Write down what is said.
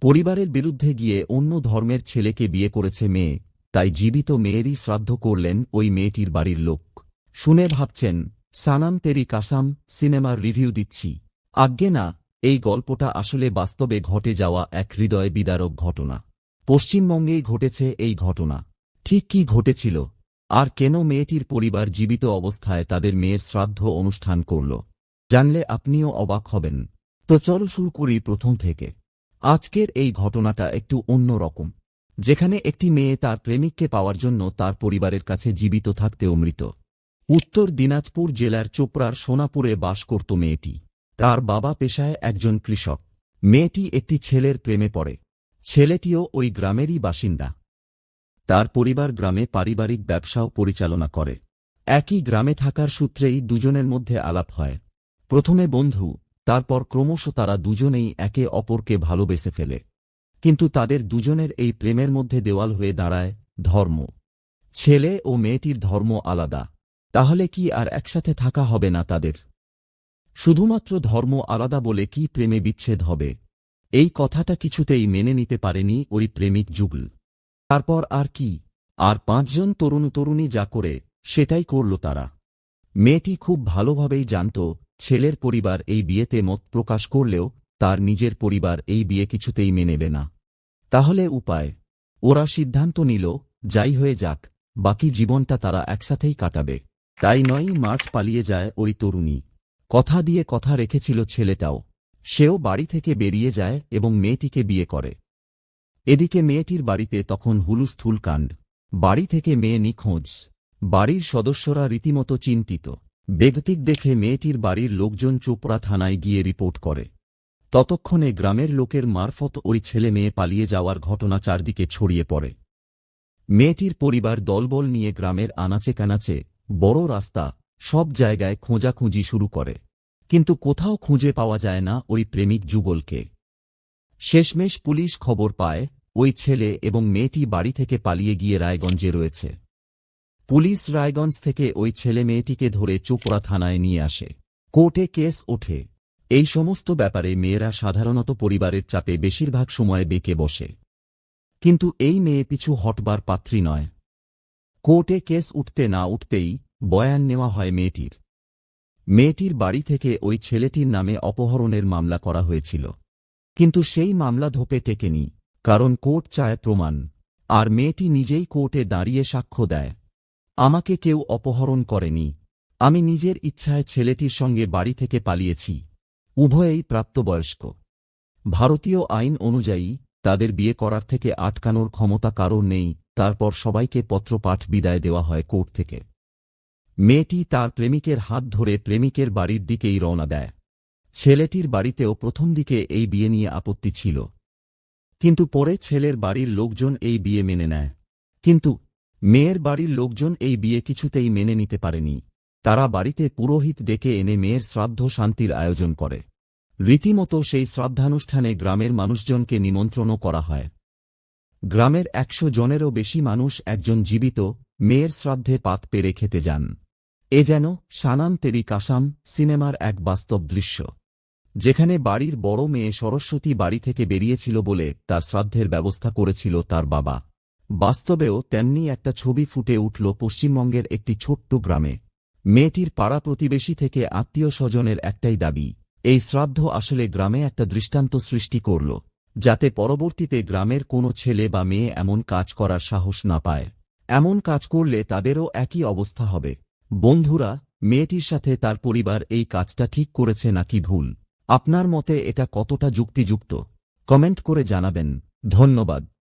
পরিবারের বিরুদ্ধে গিয়ে অন্য ধর্মের ছেলেকে বিয়ে করেছে মেয়ে, তাই জীবিত মেয়েরই শ্রাদ্ধ করলেন ওই মেয়েটির বাড়ির লোক। শুনে ভাবছেন, সানাম তেরি কাসাম সিনেমার রিভিউ দিচ্ছি। আজ্ঞে না, এই গল্পটা আসলে বাস্তবে ঘটে যাওয়া এক হৃদয় বিদারক ঘটনা। পশ্চিমবঙ্গেই ঘটেছে এই ঘটনা। ঠিক কি ঘটেছিল? আর কেন মেয়েটির পরিবার জীবিত অবস্থায় তাদের মেয়ের শ্রাদ্ধ অনুষ্ঠান করল? জানলে আপনিও অবাক হবেন। তো চলো শুরু করি প্রথম থেকে। আজকের এই ঘটনাটা একটু অন্য রকম। যেখানে একটি মেয়ে তার প্রেমিককে পাওয়ার জন্য তার পরিবারের কাছে জীবিত থাকতেও মৃত। উত্তর দিনাজপুর জেলার চোপড়ার সোনাপুরে বাস করত মেয়েটি। তার বাবা পেশায় একজন কৃষক। মেয়েটি একটি ছেলের প্রেমে পড়ে। ছেলেটিও ওই গ্রামেরই বাসিন্দা। তার পরিবার গ্রামে পারিবারিক ব্যবসাও পরিচালনা করে। একই গ্রামে থাকার সূত্রেই দুজনের মধ্যে আলাপ হয়। প্রথমে বন্ধু তারপর ক্রমশ তারা দুজনেই একে অপরকে ভালোবেসে ফেলে। কিন্তু তাদের দুজনের এই প্রেমের মধ্যে দেওয়াল হয়ে দাঁড়ায় ধর্ম। ছেলে ও মেয়েটির ধর্ম আলাদা। তাহলে কি আর একসাথে থাকা হবে না তাদের? শুধুমাত্র ধর্ম আলাদা বলে কি প্রেমে বিচ্ছেদ হবে? এই কথাটা কিছুতেই মেনে নিতে পারেনি ওই প্রেমিক যুগল। তারপর আর কি? আর পাঁচজন তরুণ তরুণী যা করে, সেটাই করল তারা। মেয়েটি খুব ভালোভাবেই জানত ছেলের পরিবার এই বিয়েতে মত প্রকাশ করলেও তার নিজের পরিবার এই বিয়ে কিছুতেই মেনেবে না। তাহলে উপায়? ওরা সিদ্ধান্ত নিল, যাই হয়ে যাক, বাকি জীবনটা তারা একসাথেই কাটাবে। তাই নয়ই মার্চ পালিয়ে যায় ওই তরুণী। কথা দিয়ে কথা রেখেছিল ছেলেটাও। সেও বাড়ি থেকে বেরিয়ে যায় এবং মেয়েটিকে বিয়ে করে। এদিকে মেয়েটির বাড়িতে তখন হুলুস্থুল কাণ্ড বাড়ি থেকে মেয়ে নিখোঁজ। বাড়ির সদস্যরা রীতিমতো চিন্তিত। বেগতিক দেখে মেয়েটির বাড়ির লোকজন চোপড়া থানায় গিয়ে রিপোর্ট করে। ততক্ষণে গ্রামের লোকের মারফত ওই ছেলে মেয়ে পালিয়ে যাওয়ার ঘটনা চারদিকে ছড়িয়ে পড়ে। মেয়েটির পরিবার দলবল নিয়ে গ্রামের আনাচে কানাচে, বড় রাস্তা, সব জায়গায় খোঁজাখুঁজি শুরু করে। কিন্তু কোথাও খুঁজে পাওয়া যায় না ওই প্রেমিক যুগলকে। শেষমেশ পুলিশ খবর পায়, ওই ছেলে এবং মেয়েটি বাড়ি থেকে পালিয়ে গিয়ে রায়গঞ্জে রয়েছে। পুলিশ রায়গঞ্জ থেকে ওই ছেলে মেয়েটিকে ধরে চোপড়া থানায় নিয়ে আসে। কোর্টে কেস ওঠে। এই সমস্ত ব্যাপারে মেয়েরা সাধারণত পরিবারের চাপে বেশিরভাগ সময় বেঁকে বসে। কিন্তু এই মেয়ে পিছু হটবার পাত্রী নয়। কোর্টে কেস উঠতে না উঠতেই বয়ান নেওয়া হয় মেয়েটির। মেয়েটির বাড়ি থেকে ওই ছেলেটির নামে অপহরণের মামলা করা হয়েছিল। কিন্তু সেই মামলা ধোপে টেকেনি, কারণ কোর্ট চায় প্রমাণ। আর মেয়েটি নিজেই কোর্টে দাঁড়িয়ে সাক্ষ্য দেয়। আমাকে কেউ অপহরণ করেনি। আমি নিজের ইচ্ছায় ছেলেটির সঙ্গে বাড়ি থেকে পালিয়েছি। উভয়েই প্রাপ্তবয়স্ক। ভারতীয় আইন অনুযায়ী, তাদের বিয়ে করার থেকে আটকানোর ক্ষমতা কারও নেই, তারপর সবাইকে পত্রপাঠ বিদায় দেওয়া হয় কোর্ট থেকে। মেয়েটি তার প্রেমিকের হাত ধরে প্রেমিকের বাড়ির দিকেই রওনা দেয়। ছেলেটির বাড়িতেও প্রথম দিকে এই বিয়ে নিয়ে আপত্তি ছিল। কিন্তু পরে ছেলের বাড়ির লোকজন এই বিয়ে মেনে নেয়। কিন্তু মেয়ের বাড়ির লোকজন এই বিয়ে কিছুতেই মেনে নিতে পারেনি। তারা বাড়িতে পুরোহিত ডেকে এনে মেয়ের শ্রাদ্ধ শান্তির আয়োজন করে। রীতিমতো সেই শ্রাদ্ধানুষ্ঠানে গ্রামের মানুষজনকে নিমন্ত্রণও করা হয়। গ্রামের একশো জনেরও বেশি মানুষ একজন জীবিত, মেয়ের শ্রাদ্ধে পাত পেরে খেতে যান। এ যেন সানাম তেরি কাসাম সিনেমার এক বাস্তব দৃশ্য, যেখানে বাড়ির বড় মেয়ে সরস্বতী বাড়ি থেকে বেরিয়েছিল বলে তার শ্রাদ্ধের ব্যবস্থা করেছিল তার বাবা। বাস্তবেও তেমনি একটা ছবি ফুটে উঠল পশ্চিমবঙ্গের একটি ছোট্ট গ্রামে। মেয়েটির পাড়া প্রতিবেশী থেকে আত্মীয় স্বজনের একটাই দাবি, এই শ্রাদ্ধ আসলে গ্রামে একটা দৃষ্টান্ত সৃষ্টি করল, যাতে পরবর্তীতে গ্রামের কোনো ছেলে বা মেয়ে এমন কাজ করার সাহস না পায়। এমন কাজ করলে তাদেরও একই অবস্থা হবে। বন্ধুরা, মেয়েটির সাথে তার পরিবার এই কাজটা ঠিক করেছে নাকি ভুল? আপনার মতে এটা কতটা যুক্তিযুক্ত? কমেন্ট করে জানাবেন। ধন্যবাদ।